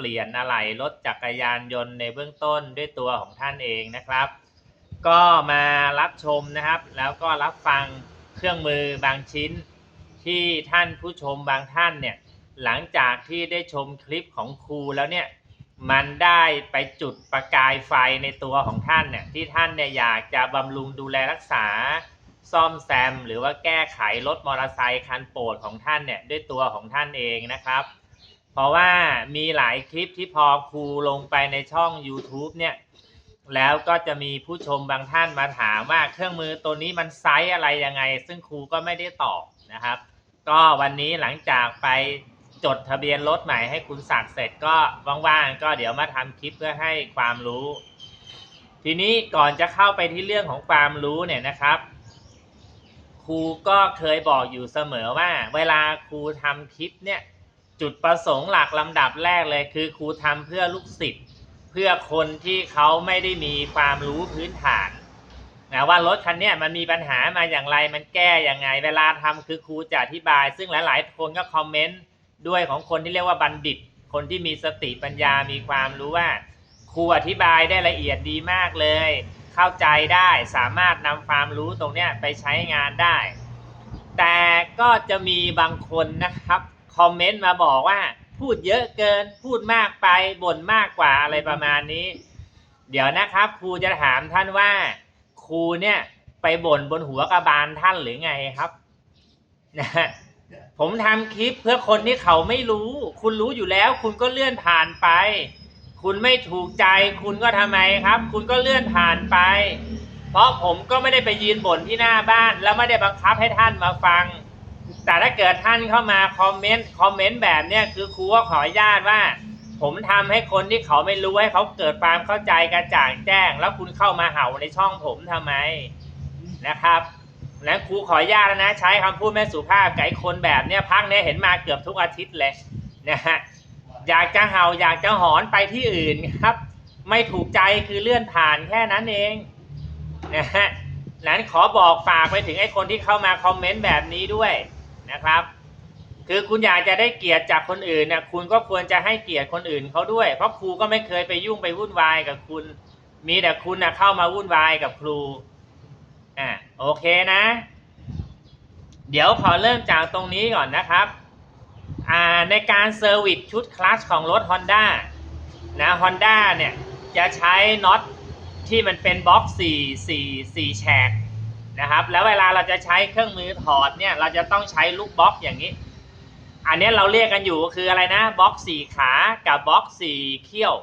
ปลี่ยนอะไหล่รถจักรยานยนต์ในเบื้องต้นด้วยตัวของท่านเองนะครับ ก็มารับชมนะครับ แล้วก็รับฟังเครื่องมือบางชิ้น ที่ท่านผู้ชมบางท่านเนี่ยหลังจากที่ได้ชมคลิปของครูแล้วเนี่ยมันได้ไปจุดประกายไฟในตัวของท่านเนี่ยที่ท่านเนี่ยอยากจะบำรุงดูแลรักษา ซ่อมแซม หรือว่าแก้ไขรถมอเตอร์ไซคันโปรดของท่านเนี่ยด้วยตัวของท่านเองนะครับ เพราะว่ามีหลายคลิปที่พอครูลงไปในช่อง YouTube เนี่ย แล้วก็จะมีผู้ชมบางท่านมาถามว่าเครื่องมือตัวนี้มันไซส์อะไรยังไง ซึ่งครูก็ไม่ได้ตอบนะครับ ก็วันนี้หลังจากไปจดทะเบียนรถใหม่ให้คุณศักดิ์เสร็จก็ว่างๆก็เดี๋ยวมาทำคลิปเพื่อให้ความรู้ ทีนี้ก่อนจะเข้าไปที่เรื่องของความรู้เนี่ยนะครับครูก็เคยบอกอยู่เสมอว่า เวลาครูทำคลิปเนี่ย จุดประสงค์หลักลำดับแรกเลยคือครูทำเพื่อลูกศิษย์เพื่อคนที่เขาไม่ได้มีความรู้พื้นฐานนะว่ารถคันนี้มันมีปัญหามาอย่างไรมันแก้ยังไง เวลาทำคือครูจะอธิบาย ซึ่งหลาย ๆ คนก็คอมเมนต์ด้วยของคนที่เรียกว่าบัณฑิต คนที่มีสติปัญญามีความรู้ว่า ครูอธิบายได้ละเอียดดีมากเลย เข้าใจได้สามารถนำความรู้ตรงนี้ไปใช้งานได้ แต่ก็จะมีบางคนนะครับ คอมเมนต์มาบอกว่า พูดเยอะเกินพูดมากไปบ่นมากกว่าอะไรประมาณนี้ เดี๋ยวนะครับ ครูจะถามท่านว่า ครูเนี่ยไปบ่นบนหัวกระบาลท่านหรือไงครับนะผมทำคลิปเพื่อคนที่เขาไม่รู้ คุณรู้อยู่แล้ว คุณก็เลื่อนผ่านไป คุณไม่ถูกใจ คุณก็ทำไมครับ คุณก็เลื่อนผ่านไป เพราะผมก็ไม่ได้ไปยืนบ่นที่หน้าบ้าน แล้วไม่ได้บังคับให้ท่านมาฟัง แต่ถ้าเกิดท่านเข้ามาคอมเมนต์คอมเมนต์แบบเนี้ยคือครูก็ขออนุญาตว่า ผมทำให้คนที่เขาไม่รู้ให้เขาเกิดความเข้าใจกระจ่างแจ้ง แล้วคุณเข้ามาเห่าในช่องผมทำไมนะครับและครูขออนุญาตนะ ใช้คำพูดไม่สุภาพไอ้คนแบบเนี้ยพักเนี้ยเห็นมาเกือบทุกอาทิตย์เลยนะฮะอยากจะเห่าอยากจะหอนไปที่อื่นครับ ไม่ถูกใจคือเลื่อนผ่านแค่นั้นเองนะฮะนั้นขอบอกฝากไปถึงไอ้คนที่เข้ามาคอมเมนต์แบบนี้ด้วย นะครับ คือคุณอยากจะได้เกียรติจากคนอื่นเนี่ยคุณก็ควรจะให้เกียรติคนอื่นเขาด้วย เพราะครูก็ไม่เคยไปยุ่งไปวุ่นวายกับคุณ มีแต่คุณนะเข้ามาวุ่นวายกับครูอ่าโอเคนะ เดี๋ยวขอเริ่มจากตรงนี้ก่อนนะครับอ่าในการเซอร์วิสชุดคลัชของรถ Honda นะ Honda เนี่ยจะใช้น็อตที่มันเป็นบล็อก4 4 4แฉก นะครับ แล้วเวลาเราจะใช้เครื่องมือถอดเนี่ยเราจะต้องใช้ลูกบล็อกอย่างนี้ อันนี้เราเรียกกันอยู่คืออะไรนะบล็อกสี่ขากับบล็อกสี่เขี้ยว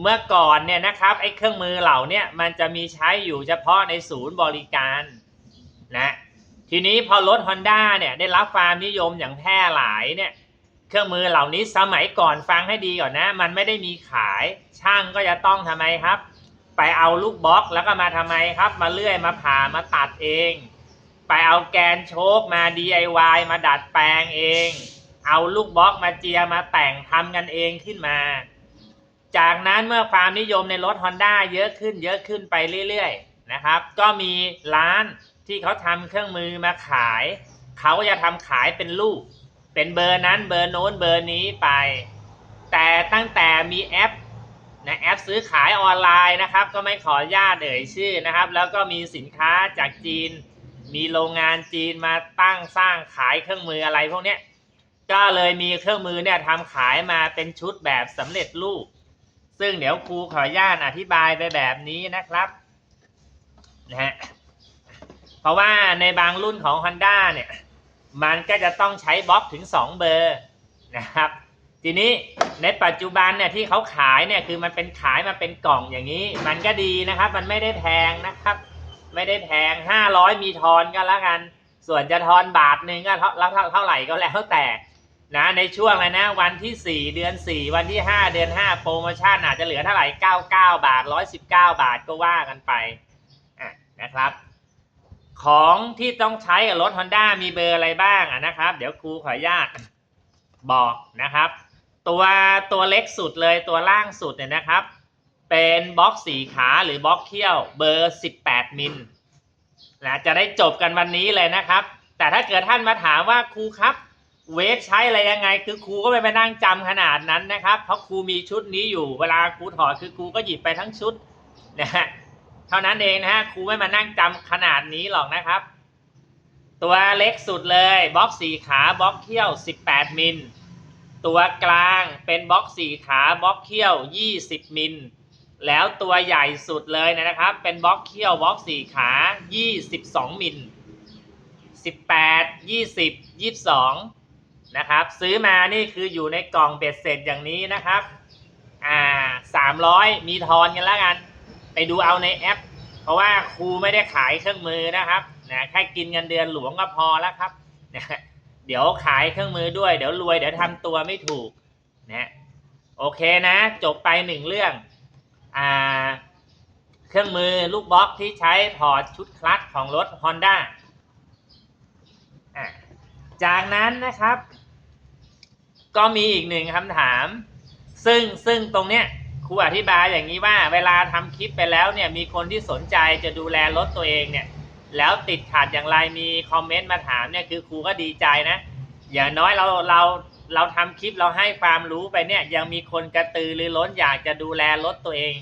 เมื่อก่อนเนี่ยนะครับไอ้เครื่องมือเหล่านี้มันจะมีใช้อยู่เฉพาะในศูนย์บริการนะทีนี้พอรถ Honda เนี่ยได้รับความนิยมอย่างแพร่หลายเนี่ยเครื่องมือเหล่านี้สมัยก่อนฟังให้ดีก่อนนะ มันไม่ได้มีขายช่างก็จะต้องทำไมครับ ไปเอาลูกบล็อกแล้วก็มาทำไมครับ มาเลื่อยมาผ่ามาตัดเอง ไปเอาแกนโชคมา DIY มาดัดแปลงเอง เอาลูกบล็อกมาเจียมาแต่งทำกันเองขึ้นมา จากนั้นเมื่อความนิยมในรถ Honda เยอะขึ้นเยอะขึ้นไปเรื่อยๆนะครับ ก็มีร้านที่เขาทำเครื่องมือมาขาย เขาก็จะทำขายเป็นลูก เป็นเบอร์นั้นเบอร์โน้นเบอร์นี้ไป แต่ตั้งแต่มีแอป นะแอปซื้อขายออนไลน์นะครับ ก็ไม่ขออนุญาตเอ่ยชื่อนะครับ แล้วก็มีสินค้าจากจีน มีโรงงานจีนมาตั้งสร้างขายเครื่องมืออะไรพวกเนี้ยก็เลยมีเครื่องมือเนี่ยทำขายมาเป็นชุดแบบสำเร็จรูป ซึ่งเดี๋ยวครูขออนุญาตอธิบายไปแบบนี้นะครับนะฮะเพราะว่าในบางรุ่นของ Honda เนี่ย มันก็จะต้องใช้บล็อกถึง 2 เบอร์นะครับ ทีนี้ ในปัจจุบันเนี่ยที่เขาขายเนี่ยคือมันเป็นขายมาเป็นกล่องอย่างนี้ มันก็ดีนะครับ มันไม่ได้แพงนะครับ ไม่ได้แพง500มีทอนก็แล้วกัน ส่วนจะทอนบาทหนึ่งก็เท่าเท่าเท่าไหร่ก็แล้วแต่นะในช่วงอะไรนะวันที่ 4 เดือน 4 วันที่ 5 เดือน 5 โปรโมชั่นอาจจะเหลือเท่าไหร่ 99 บาท 119 บาทก็ว่ากันไปอะนะครับ ของที่ต้องใช้กับรถ Honda มีเบอร์อะไรบ้างอะนะครับ เดี๋ยวครูขออนุญาตบอกนะครับ ตัวตัวเล็กสุดเลยตัวล่างสุดเนี่ยนะครับ เป็นบล็อกสีขาหรือบล็อกเขี้ยวเบอร์ 18 มิลนะจะได้จบกันวันนี้เลยนะครับ แต่ถ้าเกิดท่านมาถามว่าครูครับเวฟใช้อะไรยังไง คือครูก็ไม่ไปนั่งจำขนาดนั้นนะครับ เพราะครูมีชุดนี้อยู่เวลาครูถอดคือครูก็หยิบไปทั้งชุดนะฮะเท่านั้นเองนะฮะครูไม่มานั่งจำขนาดนี้หรอกนะครับ ตัวเล็กสุดเลยบล็อกสีขาบล็อกเขี้ยว 18 มิล ตัวกลางเป็นบล็อกสี่ขาบล็อกเขี้ยว 20 มิล แล้วตัวใหญ่สุดเลยนะครับ เป็นบล็อกเขี้ยวบล็อกสี่ขา 22 มิล 18 20 22 นะครับ ซื้อมานี่คืออยู่ในกล่องเบ็ดเสร็จอย่างนี้นะครับ อ่า 300 มีทอนกันแล้วกัน ไปดูเอาในแอป เพราะว่าครูไม่ได้ขายเครื่องมือนะครับนะแค่กินเงินเดือนหลวงก็พอแล้วครับนะ เดี๋ยวขายเครื่องมือด้วย เดี๋ยวรวยเดี๋ยวทำตัวไม่ถูกนะโอเคนะ จบไปหนึ่งเรื่องอ่าเครื่องมือลูกบล็อกที่ใช้ถอดชุดคลัตช์ของรถ Honda อะจากนั้นนะครับ ก็มีอีกหนึ่งคำถาม ซึ่งซึ่งตรงเนี้ยครูอธิบายอย่างนี้ว่าเวลาทำคลิปไปแล้วเนี่ยมีคนที่สนใจจะดูแลรถตัวเองเนี่ย แล้วติดขัดอย่างไรมีคอมเมนต์มาถามเนี่ยคือครูก็ดีใจนะ อย่างน้อยเราเราเราทำคลิปเราให้ความรู้ไปเนี่ยยังมีคนกระตือรือร้นอยากจะดูแลรถตัวเอง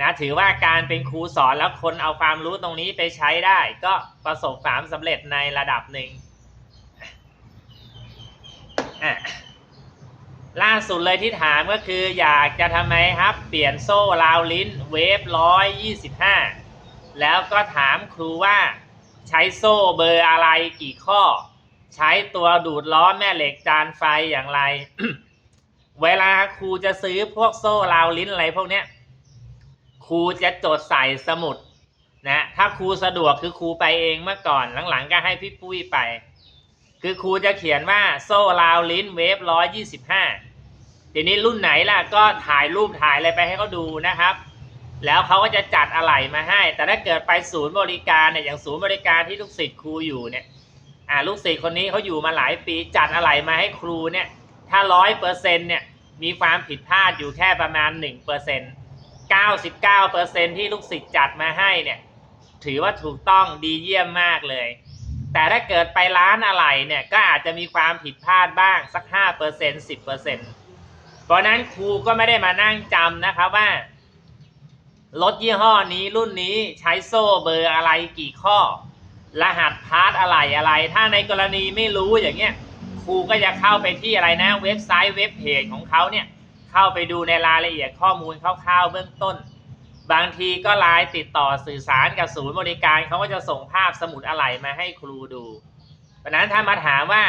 นะถือว่าการเป็นครูสอนแล้วคนเอาความรู้ตรงนี้ไปใช้ได้ ก็ประสบความสำเร็จในระดับหนึ่งอะล่าสุดเลยที่ถามก็คืออยากจะทำไมครับ เปลี่ยนโซ่ราวลิ้นเวฟร้อยยี่สิบห้า แล้วก็ถามครูว่า ใช้โซ่เบอร์อะไรกี่ข้อ ใช้ตัวดูดล้อแม่เหล็กจานไฟอย่างไร เวลาครูจะซื้อพวกโซ่ราวลิ้นอะไรพวกเนี้ยครูจะจดใส่สมุดนะถ้าครูสะดวกคือครูไปเองเมื่อก่อนหลังๆก็ให้พี่ปุ้ยไป คือครูจะเขียนว่าโซ่ราวลิ้นเวฟร้อยยี่สิบห้าทีนี้รุ่นไหนล่ะก็ถ่ายรูปถ่ายอะไรไปให้เขาดูนะครับ แล้วเขาก็จะจัดอะไหล่มาให้ แต่ถ้าเกิดไปศูนย์บริการเนี่ยอย่างศูนย์บริการที่ลูกศิษย์ครูอยู่เนี่ยอ่าลูกศิษย์คนนี้เขาอยู่มาหลายปีจัดอะไหล่มาให้ครูเนี่ยถ้าร้อยเปอร์เซ็นเนี่ยมีความผิดพลาดอยู่แค่ประมาณหนึ่งเปอร์เซ็นต์เก้าสิบเก้าเปอร์เซ็นที่ลูกศิษย์จัดมาให้เนี่ยถือว่าถูกต้องดีเยี่ยมมากเลย แต่ถ้าเกิดไปร้านอะไหล่เนี่ยก็อาจจะมีความผิดพลาดบ้างสักห้าเปอร์เซ็นต์สิบเปอร์เซ็นเพราะนั้นครูก็ไม่ได้มานั่งจำนะครับว่า รถยี่ห้อนี้รุ่นนี้ใช้โซ่เบอร์อะไรกี่ข้อ รหัสพาร์ทอะไรอะไร ถ้าในกรณีไม่รู้อย่างเงี้ยครูก็จะเข้าไปที่อะไรนะ เว็บไซต์เว็บเพจของเขาเนี่ยเข้าไปดูในรายละเอียดข้อมูลคร่าวๆเบื้องต้น บางทีก็ไลน์ติดต่อสื่อสารกับศูนย์บริการเขาก็จะส่งภาพสมุดอะไหล่มาให้ครูดูเพราะฉะนั้นถ้ามาถามว่า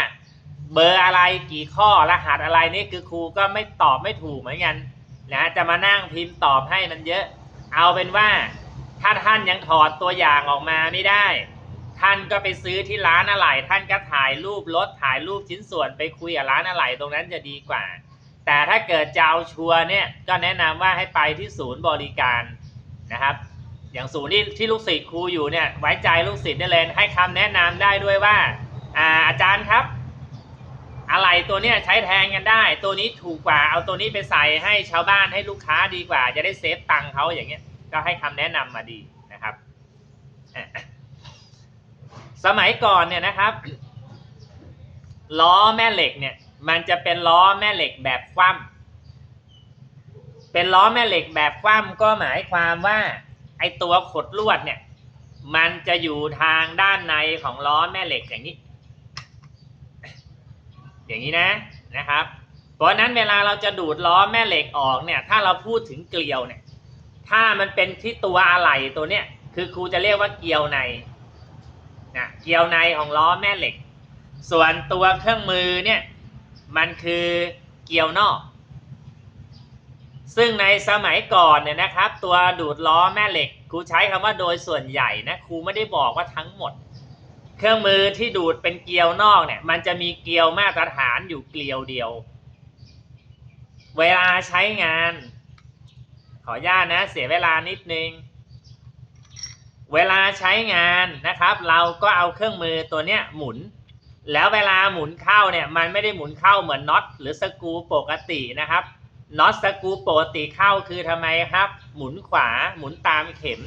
เบอร์อะไรกี่ข้อรหัสอะไรนี่คือครูก็ไม่ตอบไม่ถูกเหมือนกันนะจะมานั่งพิมพ์ตอบให้มันเยอะ เอาเป็นว่าถ้าท่านยังถอดตัวอย่างออกมาไม่ได้ ท่านก็ไปซื้อที่ร้านอะไหล่ท่านก็ถ่ายรูปรถถ่ายรูปชิ้นส่วนไปคุยกับร้านอะไหล่ตรงนั้นจะดีกว่า แต่ถ้าเกิดจะเอาชัวร์เนี่ยก็แนะนำว่าให้ไปที่ศูนย์บริการนะครับ อย่างศูนย์ที่ที่ลูกศิษย์ครูอยู่เนี่ยไว้ใจลูกศิษย์ได้เลยให้คำแนะนำได้ด้วยว่าอ่าอาจารย์ครับ อะไรตัวเนี้ยใช้แทนกันได้ ตัวนี้ถูกกว่าเอาตัวนี้ไปใส่ให้ชาวบ้านให้ลูกค้าดีกว่า จะได้เซฟตังค์เขาอย่างเงี้ยก็ให้คำแนะนำมาดีนะครับ สมัยก่อนเนี่ยนะครับ ล้อแม่เหล็กเนี่ยมันจะเป็นล้อแม่เหล็กแบบคว่ำเป็นล้อแม่เหล็กแบบคว่ำก็หมายความว่า ไอตัวขดลวดเนี่ย มันจะอยู่ทางด้านในของล้อแม่เหล็กอย่างนี้ อย่างนี้นะนะครับ เพราะฉะนั้นเวลาเราจะดูดล้อแม่เหล็กออกเนี่ย ถ้าเราพูดถึงเกลียวเนี่ย ถ้ามันเป็นที่ตัวอะไหล่ตัวเนี้ยคือครูจะเรียกว่าเกลียวในนะเกลียวในของล้อแม่เหล็ก ส่วนตัวเครื่องมือเนี่ยมันคือเกลียวนอก ซึ่งในสมัยก่อนเนี่ยนะครับ ตัวดูดล้อแม่เหล็กครูใช้คำว่าโดยส่วนใหญ่นะครูไม่ได้บอกว่าทั้งหมด เครื่องมือที่ดูดเป็นเกลียวนอกเนี่ย มันจะมีเกลียวมาตรฐานอยู่เกลียวเดียว เวลาใช้งาน ขออนุญาตนะ เสียเวลานิดนึง เวลาใช้งานนะครับ เราก็เอาเครื่องมือตัวเนี้ยหมุน แล้วเวลาหมุนเข้าเนี่ยมันไม่ได้หมุนเข้าเหมือนน็อตหรือสกรูปกตินะครับน็อตสกรูปกติเข้าคือทำไมครับ หมุนขวาหมุนตามเข็ม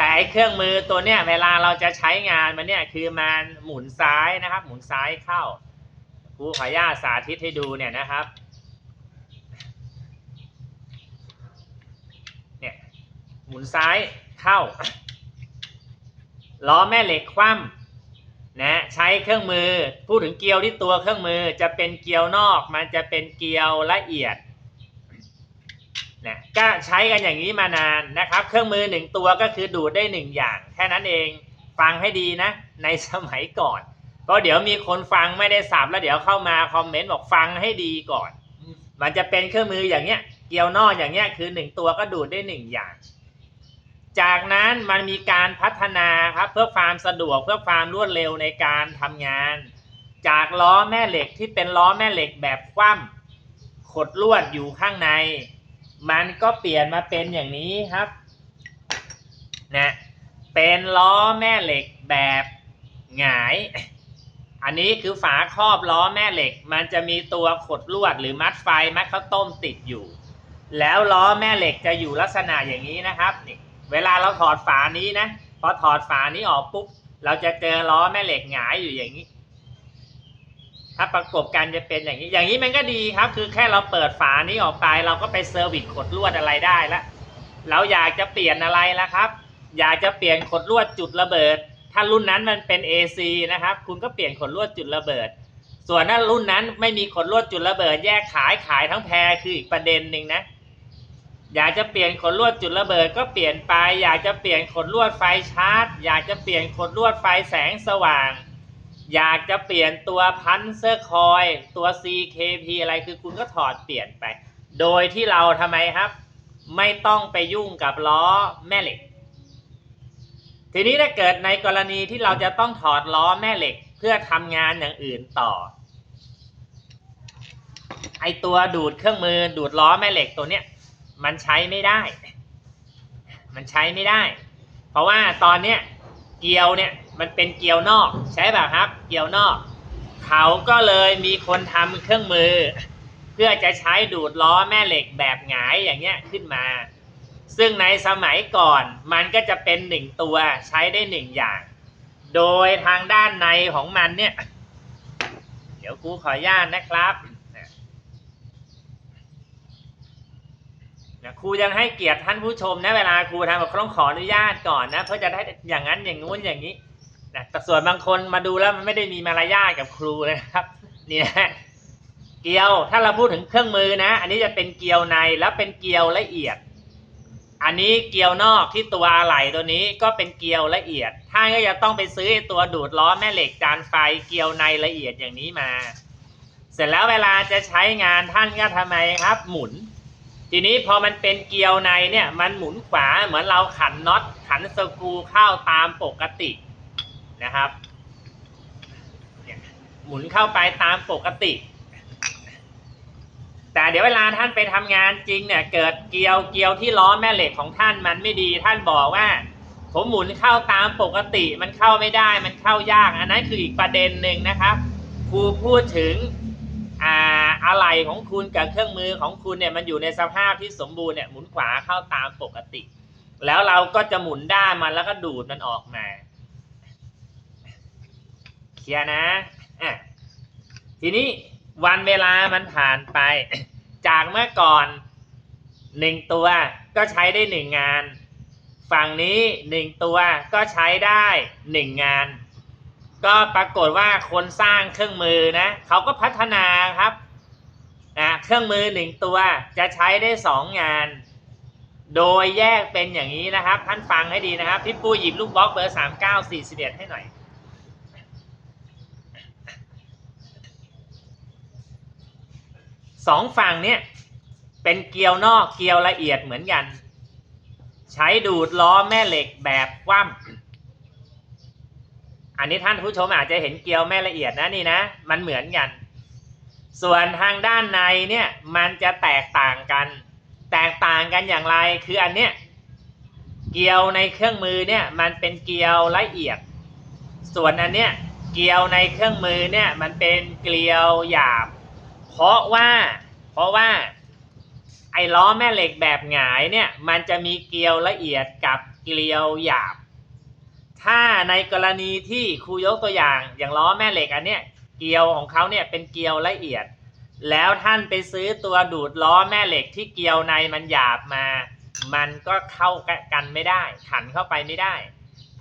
แต่ไอเครื่องมือตัวเนี้ยเวลาเราจะใช้งานมันเนี่ยคือมันหมุนซ้ายนะครับ หมุนซ้ายเข้าครูขออนุญาตสาธิตให้ดูเนี่ยนะครับเนี่ยหมุนซ้ายเข้าล้อแม่เหล็กคว่ำนะใช้เครื่องมือ พูดถึงเกลียวที่ตัวเครื่องมือจะเป็นเกลียวนอก มันจะเป็นเกลียวละเอียด นะก็ใช้กันอย่างนี้มานานนะครับ เครื่องมือหนึ่งตัวก็คือดูดได้หนึ่งอย่าง แค่นั้นเองฟังให้ดีนะ ในสมัยก่อนเพราะเดี๋ยวมีคนฟังไม่ได้สับแล้วเดี๋ยวเข้ามาคอมเมนต์บอกฟังให้ดีก่อน มันจะเป็นเครื่องมืออย่างเงี้ยเกลียวนอกอย่างเงี้ยคือหนึ่งตัวก็ดูดได้หนึ่งอย่าง จากนั้นมันมีการพัฒนาครับเพื่อความสะดวกเพื่อความรวดเร็วในการทำงาน จากล้อแม่เหล็กที่เป็นล้อแม่เหล็กแบบคว่ำขดลวดอยู่ข้างใน มันก็เปลี่ยนมาเป็นอย่างนี้ครับนะเป็นล้อแม่เหล็กแบบหงาย อันนี้คือฝาครอบล้อแม่เหล็ก มันจะมีตัวขดลวดหรือมัดไฟมัดข้าวต้มติดอยู่ แล้วล้อแม่เหล็กจะอยู่ลักษณะอย่างนี้นะครับนี่เวลาเราถอดฝานี้นะพอถอดฝานี้ออกปุ๊บเราจะเจอล้อแม่เหล็กหงายอยู่อย่างนี้ ถ้าประกบกันจะเป็นอย่างนี้ อย่างนี้มันก็ดีครับ คือแค่เราเปิดฝานี้ออกไป เราก็ไปเซอร์วิสขดลวดอะไรได้ละเราอยากจะเปลี่ยนอะไรละครับ อยากจะเปลี่ยนขดลวดจุดระเบิด ถ้ารุ่นนั้นมันเป็น AC นะครับ คุณก็เปลี่ยนขดลวดจุดระเบิด ส่วนถ้ารุ่นนั้นไม่มีขดลวดจุดระเบิด แยกขายขายทั้งแพรคืออีกประเด็นหนึ่งนะอยากจะเปลี่ยนขดลวดจุดระเบิดก็เปลี่ยนไป อยากจะเปลี่ยนขดลวดไฟชาร์จ อยากจะเปลี่ยนขดลวดไฟแสงสว่าง อยากจะเปลี่ยนตัวพันเซอร์คอยตัว CKP อะไรคือคุณก็ถอดเปลี่ยนไป โดยที่เราทำไมครับ ไม่ต้องไปยุ่งกับล้อแม่เหล็ก ทีนี้ถ้าเกิดในกรณีที่เราจะต้องถอดล้อแม่เหล็ก เพื่อทำงานอย่างอื่นต่อ ไอตัวดูดเครื่องมือดูดล้อแม่เหล็กตัวเนี้ยมันใช้ไม่ได้ มันใช้ไม่ได้ เพราะว่าตอนเนี้ยเกียวเนี่ยมันเป็นเกียวนอกใช่ป่ะครับ เกียวนอก เขาก็เลยมีคนทำเครื่องมือ เพื่อจะใช้ดูดล้อแม่เหล็กแบบหงายอย่างเงี้ยขึ้นมา ซึ่งในสมัยก่อนมันก็จะเป็นหนึ่งตัวใช้ได้หนึ่งอย่าง โดยทางด้านในของมันเนี่ย เดี๋ยวกูขออนุญาตนะครับนะครูยังให้เกียรติท่านผู้ชมนะเวลาครูทำแบบต้องขออนุญาตก่อนนะเพื่อจะได้อย่างนั้นอย่างงู้นอย่างนี้ นะแต่ส่วนบางคนมาดูแล้วมันไม่ได้มีมารยาทกับครูนะครับนี่นะเกียวถ้าเราพูดถึงเครื่องมือนะ อันนี้จะเป็นเกียวในแล้วเป็นเกียวละเอียด อันนี้เกียวนอกที่ตัวอะไหล่ตัวนี้ก็เป็นเกียวละเอียดท่านก็จะต้องไปซื้อตัวดูดล้อแม่เหล็กจานไฟเกียวในละเอียดอย่างนี้มา เสร็จแล้วเวลาจะใช้งานท่านก็ทำไมครับ หมุน ทีนี้พอมันเป็นเกลียวในเนี่ยมันหมุนขวาเหมือนเราขันน็อตขันสกรูเข้าตามปกติ นะครับหมุนเข้าไปตามปกติ แต่เดี๋ยวเวลาท่านไปทำงานจริงเนี่ย เกิดเกลียวเกลียวที่ล้อแม่เหล็กของท่านมันไม่ดีท่านบอกว่า ผมหมุนเข้าตามปกติมันเข้าไม่ได้มันเข้ายาก อันนั้นคืออีกประเด็นหนึ่งนะครับครูพูดถึงอ่าอะไรของคุณกับเครื่องมือของคุณเนี่ยมันอยู่ในสภาพที่สมบูรณ์เนี่ยหมุนขวาเข้าตามปกติ แล้วเราก็จะหมุนด้านมันแล้วก็ดูดมันออกมา เคลียร์นะอะทีนี้วันเวลามันผ่านไป จากเมื่อก่อนหนึ่งตัวก็ใช้ได้หนึ่งงาน ฝั่งนี้หนึ่งตัวก็ใช้ได้หนึ่งงาน ก็ปรากฏว่าคนสร้างเครื่องมือนะเขาก็พัฒนาครับนะเครื่องมือหนึ่งตัวจะใช้ได้สองงาน โดยแยกเป็นอย่างนี้นะครับ ท่านฟังให้ดีนะครับ พี่ปูหยิบลูกบล็อกเบอร์สามเก้าสี่สิบเอ็ดให้หน่อย สองฝั่งเนี่ยเป็นเกลียวนอกเกลียวละเอียดเหมือนกัน ใช้ดูดล้อแม่เหล็กแบบคว่ำอันนี้ท่านผู้ชมอาจจะเห็นเกลียวไม่ละเอียดนะนี่นะ มันเหมือนกัน ส่วนทางด้านในเนี่ยมันจะแตกต่างกัน แตกต่างกันอย่างไรคืออันเนี้ยเกลียวในเครื่องมือเนี่ยมันเป็นเกลียวละเอียด ส่วนอันเนี้ยเกลียวในเครื่องมือเนี่ยมันเป็นเกลียวหยาบ เพราะว่า เพราะว่า ไอ้ล้อแม่เหล็กแบบหงายเนี่ย มันจะมีเกลียวละเอียดกับเกลียวหยาบ ถ้าในกรณีที่ครูยกตัวอย่าง อย่างล้อแม่เหล็กอันเนี้ยเกลียวของเขาเนี่ยเป็นเกลียวละเอียด แล้วท่านไปซื้อตัวดูดล้อแม่เหล็กที่เกลียวในมันหยาบมา มันก็เข้ากันไม่ได้ ขันเข้าไปไม่ได้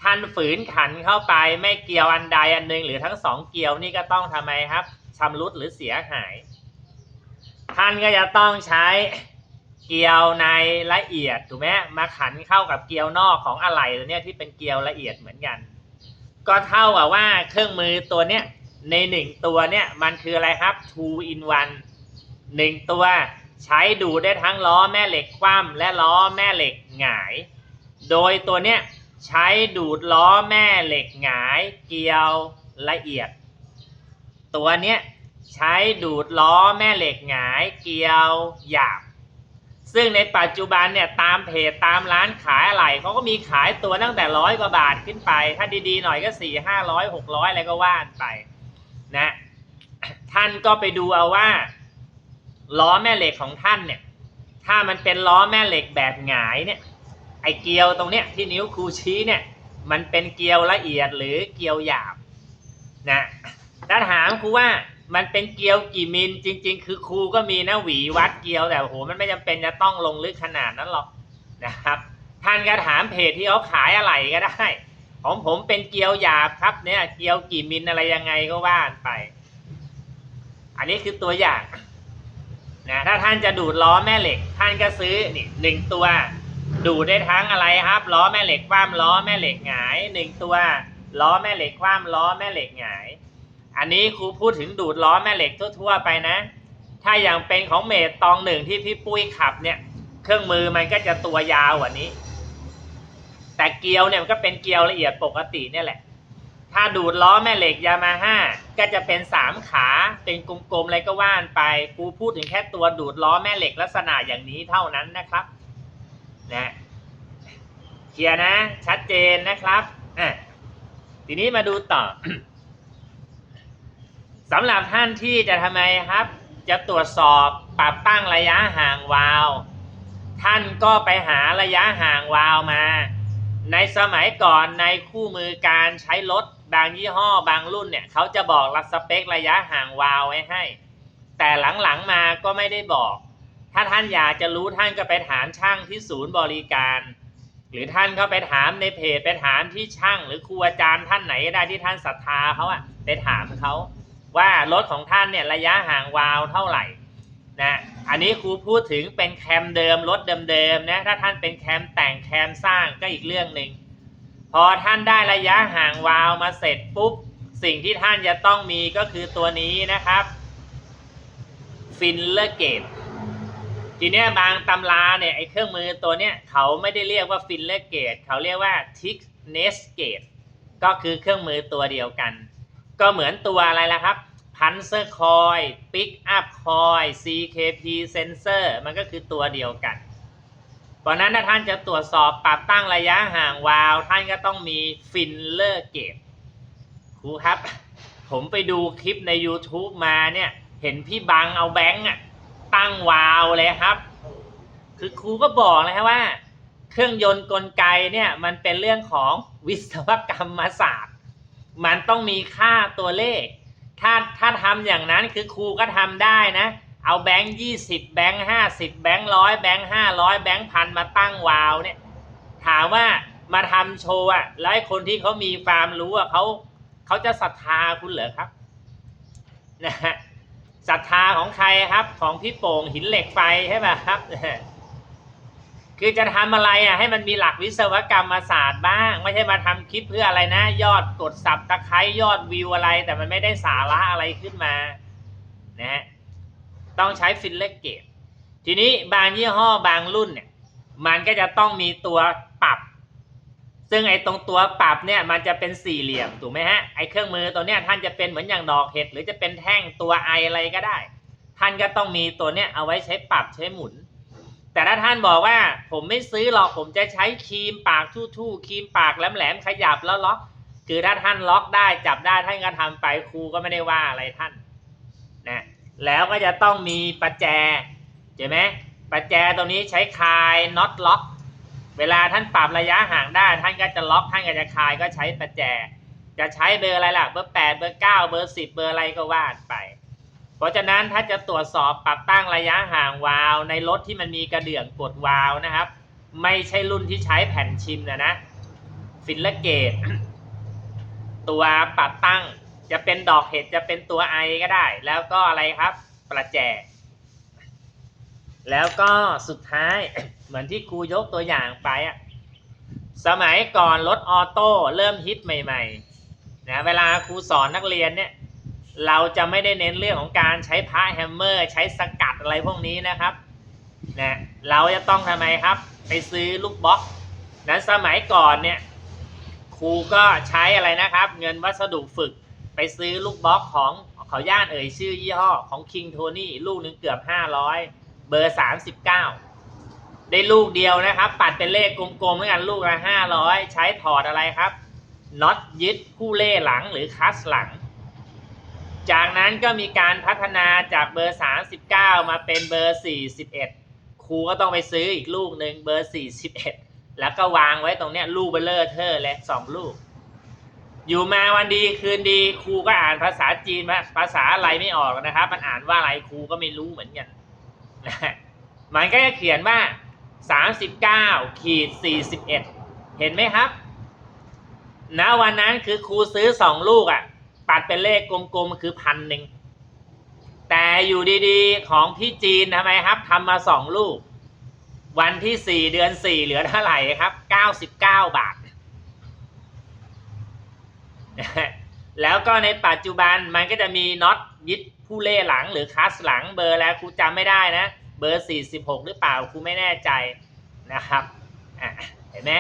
ท่านฝืนขันเข้าไปไม่เกลียวอันใดอันหนึ่งหรือทั้งสองเกลียวนี่ก็ต้องทำไมครับชำรุดหรือเสียหาย ท่านก็จะต้องใช้เกลียวในละเอียดถูกไหมมาขันเข้ากับเกลียวนอกของอะไหล่ตัวเนี้ยที่เป็นเกลียวละเอียดเหมือนกัน ก็เท่ากับว่าเครื่องมือตัวเนี้ยในหนึ่งตัวเนี่ยมันคืออะไรครับ two in one หนึ่งตัวใช้ดูดได้ทั้งล้อแม่เหล็กคว่ำและล้อแม่เหล็กหงาย โดยตัวเนี้ยใช้ดูดล้อแม่เหล็กหงาย เกลียวละเอียด ตัวเนี้ย ใช้ดูดล้อแม่เหล็กหงายเกลียวหยาบ ซึ่งในปัจจุบันเนี่ยตามเพจตามร้านขายอะไรเขาก็มีขายตัวตั้งแต่ร้อยกว่าบาทขึ้นไป ถ้าดีๆหน่อยก็สี่ห้าร้อยหกร้อยอะไรก็ว่านไปนะท่านก็ไปดูเอาว่า ล้อแม่เหล็กของท่านเนี่ย ถ้ามันเป็นล้อแม่เหล็กแบบหงายเนี่ยไอเกลียวตรงเนี้ยที่นิ้วครูชี้เนี่ย มันเป็นเกลียวละเอียดหรือเกลียวหยาบนะถ้าถามครูว่า มันเป็นเกลียวกี่มิลจริง ๆ คือครูก็มีนะหวีวัดเกลียวแต่โหมันไม่จำเป็นจะต้องลงลึกขนาดนั้นหรอกนะครับ ท่านก็ถามเพจที่เขาขายอะไรก็ได้ ของผมเป็นเกลียวหยาบครับเนี่ยเกลียวกี่มิลอะไรยังไงก็ว่านไป อันนี้คือตัวอย่างนะถ้าท่านจะดูดล้อแม่เหล็ก ท่านก็ซื้อนี่หนึ่งตัว ดูดได้ทั้งอะไรครับล้อแม่เหล็กคว่ำล้อแม่เหล็กหงายหนึ่งตัวล้อแม่เหล็กคว่ำล้อแม่เหล็กหงาย อันนี้ครูพูดถึงดูดล้อแม่เหล็กทั่วๆไปนะ ถ้าอย่างเป็นของเมทตองหนึ่งที่พี่ปุ้ยขับเนี่ย เครื่องมือมันก็จะตัวยาวกว่านี้ แต่เกลียวเนี่ยมันก็เป็นเกลียวละเอียดปกติเนี่ยแหละ ถ้าดูดล้อแม่เหล็กยามาฮ่าก็จะเป็นสามขาเป็นกลมๆอะไรก็ว่านไปกูพูดถึงแค่ตัวดูดล้อแม่เหล็กลักษณะอย่างนี้เท่านั้นนะครับนะเคลียร์นะ ชัดเจนนะครับอะทีนี้มาดูต่อ สำหรับท่านที่จะทำไมครับ จะตรวจสอบปรับตั้งระยะห่างวาล์วท่านก็ไปหาระยะห่างวาล์วมา ในสมัยก่อนในคู่มือการใช้รถบางยี่ห้อบางรุ่นเนี่ยเขาจะบอกรับสเปคระยะห่างวาล์วไว้ให้ แต่หลังๆมาก็ไม่ได้บอก ถ้าท่านอยากจะรู้ท่านก็ไปถามช่างที่ศูนย์บริการ หรือท่านก็ไปถามในเพจไปถามที่ช่าง หรือครูอาจารย์ท่านไหนก็ได้ที่ท่านศรัทธาเขาอะไปถามเขา ว่ารถของท่านเนี่ยระยะห่างวาล์วเท่าไหร่นะอันนี้ครูพูดถึงเป็นแคมเดิมรถเดิมๆนะถ้าท่านเป็นแคมแต่งแคมสร้างก็อีกเรื่องหนึ่งพอท่านได้ระยะห่างวาล์วมาเสร็จปุ๊บสิ่งที่ท่านจะต้องมีก็คือตัวนี้นะครับฟินเลอร์เกตทีนี้บางตำราเนี่ยไอ้เครื่องมือตัวเนี้ยเขาไม่ได้เรียกว่าฟินเลอร์เกตเขาเรียกว่าทิกเนสเกตก็คือเครื่องมือตัวเดียวกัน ก็เหมือนตัวอะไรล่ะครับพันเซอร์คอยปิกอัพคอย CKP sensor มันก็คือตัวเดียวกันเพราะนั้นถ้าท่านจะตรวจสอบปรับตั้งระยะห่างวาล์วท่านก็ต้องมีฟินเลอร์เกตครูครับ ผมไปดูคลิปใน YouTube มาเนี่ย เห็นพี่บังเอาแบงค์อะตั้งวาล์วเลยครับ คือครูก็บอกเลยครับว่า เครื่องยนต์กลไกเนี่ยมันเป็นเรื่องของวิศวกรรมศาสตร์ มันต้องมีค่าตัวเลข ถ้าถ้าทำอย่างนั้นคือครูก็ทำได้นะ เอาแบงค์ยี่สิบแบงค์ห้าสิบแบงค์ร้อยแบงค์ห้าร้อยแบงค์พันมาตั้งวาล์วเนี่ย ถามว่ามาทำโชว์อะแล้วไอ้คนที่เขามีความรู้อะเขาเขาจะศรัทธาคุณเหรอครับนะฮะศรัทธาของใครครับ ของพี่โป่งหินเหล็กไฟใช่ไหมครับ คือจะทำอะไรอะให้มันมีหลักวิศวกรรมศาสตร์บ้าง ไม่ใช่มาทำคลิปเพื่ออะไรนะ ยอดกดสับตะไคร้ยอดวิวอะไร แต่มันไม่ได้สาระอะไรขึ้นมานะฮะต้องใช้ฟิลเลอร์เกตทีนี้บางยี่ห้อบางรุ่นเนี่ยมันก็จะต้องมีตัวปรับ ซึ่งไอ้ตรงตัวปรับเนี่ยมันจะเป็นสี่เหลี่ยมถูกไหมฮะไอ้เครื่องมือตัวเนี้ยท่านจะเป็นเหมือนอย่างดอกเห็ดหรือจะเป็นแท่งตัวไออะไรก็ได้ ท่านก็ต้องมีตัวเนี้ยเอาไว้ใช้ปรับใช้หมุน แต่ถ้าท่านบอกว่าผมไม่ซื้อหรอกผมจะใช้ครีมปากทู่ๆครีมปากแหลมๆขยับแล้วล็อกคือถ้าท่านล็อกได้จับได้ท่านก็ทำไปครูก็ไม่ได้ว่าอะไรท่านนะแล้วก็จะต้องมีประแจเห็นไหมประแจตรงนี้ใช้คลายน็อตล็อก เวลาท่านปรับระยะห่างได้ ท่านก็จะล็อกท่านก็จะคลายก็ใช้ประแจ จะใช้เบอร์อะไรล่ะเบอร์แปดเบอร์เก้าเบอร์สิบเบอร์อะไรก็ว่าไป เพราะฉะนั้นถ้าจะตรวจสอบปรับตั้งระยะห่างวาล์วในรถที่มันมีกระเดื่องกดวาล์วนะครับ ไม่ใช่รุ่นที่ใช้แผ่นชิมนะนะฟินละเกต ตัวปรับตั้งจะเป็นดอกเห็ดจะเป็นตัวไอก็ได้ แล้วก็อะไรครับ ประแจ แล้วก็สุดท้ายเหมือนที่ครูยกตัวอย่างไปอะสมัยก่อนรถออโต้เริ่มฮิตใหม่ ๆนะเวลาครูสอนนักเรียนเนี่ย เราจะไม่ได้เน้นเรื่องของการใช้พระแฮมเมอร์ ใช้สกัดอะไรพวกนี้นะครับนะเราจะต้องทำไมครับ ไปซื้อลูกบล็อกนั้นสมัยก่อนเนี่ยครูก็ใช้อะไรนะครับ เงินวัสดุฝึกไปซื้อลูกบล็อกของขอย่านเอ่ยชื่อยี่ห้อของคิงโทนี่ลูกหนึ่งเกือบ 500 เบอร์ 39 ได้ลูกเดียวนะครับ ปัดเป็นเลขกลมๆด้วยกันลูกละ500 ใช้ถอดอะไรครับน็อตยึดคู่เล่หลังหรือคัสหลัง จากนั้นก็มีการพัฒนาจากเบอร์ 39 มาเป็นเบอร์ 41 ครูก็ต้องไปซื้ออีกลูกหนึ่งเบอร์ 41 แล้วก็วางไว้ตรงเนี้ยลูกเบลเลอร์เทอร์และสองลูก อยู่มาวันดีคืนดีครูก็อ่านภาษาจีนภาษาอะไรไม่ออกนะครับ มันอ่านว่าอะไรครูก็ไม่รู้เหมือนกันมันก็จะเขียนว่า 39ขีด41 เห็นไหมครับณวันนั้นคือครูซื้อสองลูกอะ ปัดเป็นเลขกลมๆคือพันหนึ่งแต่อยู่ดีๆของพี่จีนทำไมครับทำมาสองลูก วันที่สี่เดือนสี่เหลือเท่าไหร่ครับเก้าสิบเก้าบาท แล้วก็ในปัจจุบันมันก็จะมีน็อตยึดผู้เล่หลังหรือคัสหลังเบอร์แล้วครูจำไม่ได้นะ เบอร์46หกหรือเปล่าครูไม่แน่ใจนะครับเห็นไหม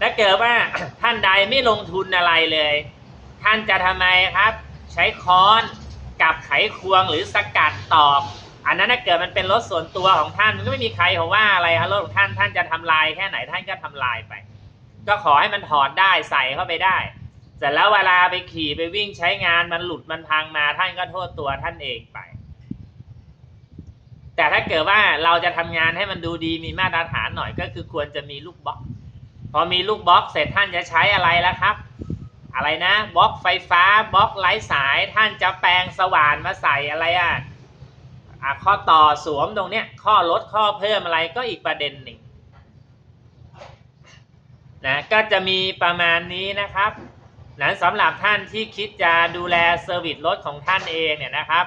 ถ้าเกิดว่าท่านใดไม่ลงทุนอะไรเลย ท่านจะทำไมครับ ใช้ค้อนกับไขควงหรือสกัดตอกอันนั้นถ้าเกิดมันเป็นรถส่วนตัวของท่านมันก็ไม่มีใครเขาว่าอะไรครับรถของท่านท่านจะทำลายแค่ไหนท่านก็ทำลายไป ก็ขอให้มันถอดได้ใส่เข้าไปได้ เสร็จแล้วเวลาไปขี่ไปวิ่งใช้งานมันหลุดมันพังมาท่านก็โทษตัวท่านเองไป แต่ถ้าเกิดว่าเราจะทำงานให้มันดูดีมีมาตรฐานหน่อยก็คือควรจะมีลูกบล็อก พอมีลูกบล็อกเสร็จท่านจะใช้อะไรแล้วครับ อะไรนะบล็อกไฟฟ้าบล็อกไร้สายท่านจะแปลงสว่านมาใส่อะไรอะอะข้อต่อสวมตรงเนี้ยข้อลดข้อเพิ่มอะไรก็อีกประเด็นหนึ่งนะก็จะมีประมาณนี้นะครับนั้นสำหรับท่านที่คิดจะดูแลเซอร์วิสรถของท่านเองเนี่ยนะครับ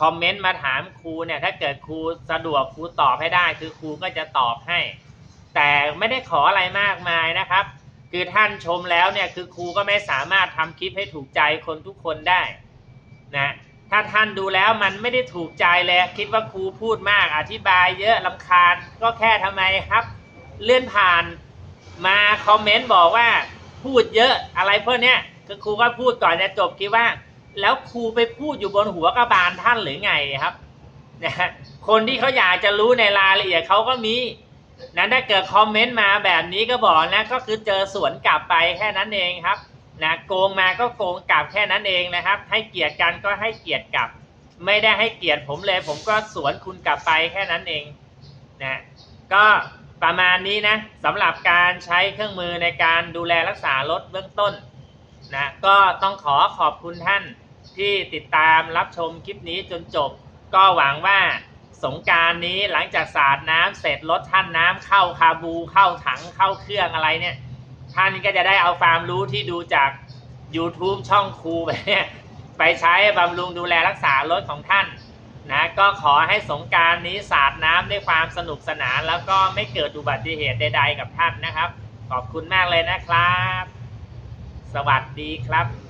คอมเมนต์มาถามครูเนี่ยถ้าเกิดครูสะดวกครูตอบให้ได้คือครูก็จะตอบให้ แต่ไม่ได้ขออะไรมากมายนะครับ คือท่านชมแล้วเนี่ยคือครูก็ไม่สามารถทำคลิปให้ถูกใจคนทุกคนได้นะถ้าท่านดูแล้วมันไม่ได้ถูกใจเลยคิดว่าครูพูดมากอธิบายเยอะลำคาญก็แค่ทำไมครับ เลื่อนผ่านมาคอมเมนต์บอกว่าพูดเยอะอะไรพวกเนี้ยคือครูก็พูดก่อนจะจบคิดว่า แล้วครูไปพูดอยู่บนหัวกระบาลท่านหรือไงครับนะฮะคนที่เขาอยากจะรู้ในรายละเอียดเขาก็มี นั้นถ้าเกิดคอมเมนต์มาแบบนี้ก็บอกนะก็คือเจอสวนกลับไปแค่นั้นเองครับนะโกงมาก็โกงกลับแค่นั้นเองนะครับ ให้เกียรติกันก็ให้เกียรติกลับ ไม่ได้ให้เกียรติผมเลย ผมก็สวนคุณกลับไปแค่นั้นเองนะก็ประมาณนี้นะสำหรับการใช้เครื่องมือในการดูแลรักษารถเบื้องต้นนะก็ต้องขอขอบคุณท่านที่ติดตามรับชมคลิปนี้จนจบ ก็หวังว่า สงการนี้หลังจากสาดน้ำเสร็จรถท่านน้ำเข้าคาบูเข้าถังเข้าเครื่องอะไรเนี่ย ท่านก็จะได้เอาความรู้ที่ดูจาก YouTube ช่องครูไปเนี่ยไปใช้บำรุงดูแลรักษารถของท่านนะก็ขอให้สงการนี้สาดน้ำด้วยความสนุกสนาน แล้วก็ไม่เกิดอุบัติเหตุใด ๆ กับท่านนะครับ ขอบคุณมากเลยนะครับ สวัสดีครับ